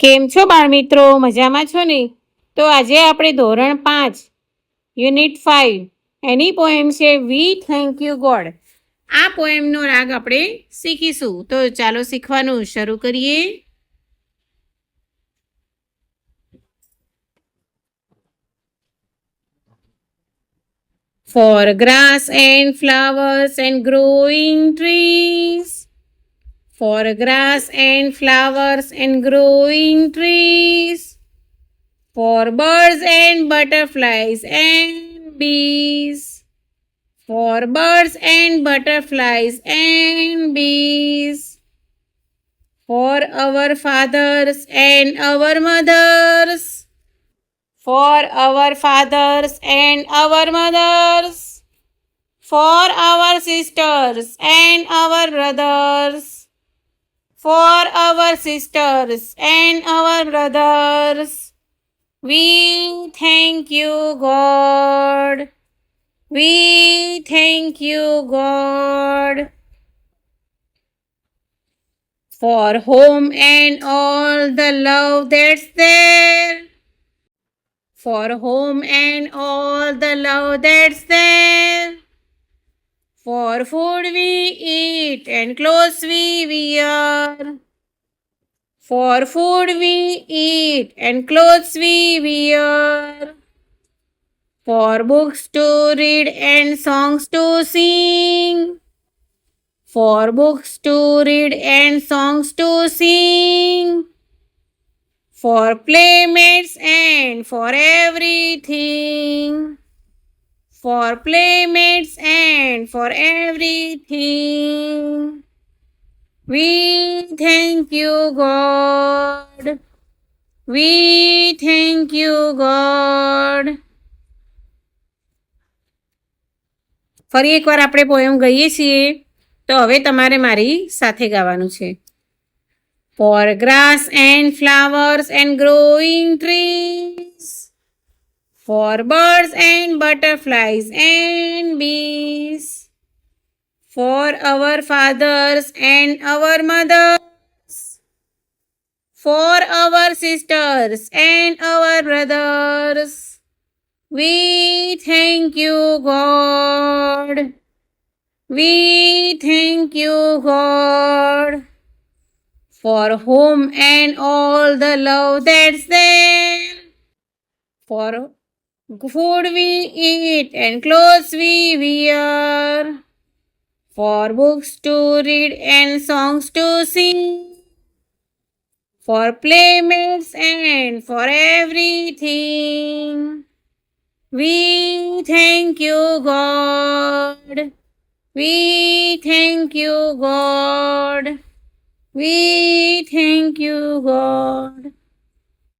કેમ છો બાળ મિત્રો મજામાં છો ને? તો આજે આપણે ધોરણ પાંચ, યુનિટ ફાઇવ એની પોએમ છે વી થેન્ક યુ ગોડ આ પોએમનો રાગ આપણે શીખીશું. તો ચાલો શીખવાનું શરૂ કરીએ. For grass and flowers and growing trees. For grass and flowers and growing trees. For birds and butterflies and bees. For birds and butterflies and bees. For our fathers and our mothers. For our fathers and our mothers. For our sisters and our brothers. For our sisters and our brothers. We thank you, God. We thank you, God. For home and all the love that's there. For home and all the love that's there. For food we eat and clothes we wear. For food we eat and clothes we wear. For books to read and songs to sing. For books to read and songs to sing. For playmates and for everything. For playmates and for everything. We thank you, God. We thank you, God. ફરી એકવાર આપણે poem ગઈએ છીએ તો હવે તમારે મારી સાથે ગાવાનું છે For grass and flowers and growing trees. For birds and butterflies and bees. For our fathers and our mothers. For our sisters and our brothers. We thank you, God. We thank you, God. For home and all the love that's there. For food we eat and clothes we wear. For books to read and songs to sing. For playmates and for everything. We thank you, God. We thank you, God. We thank you, God.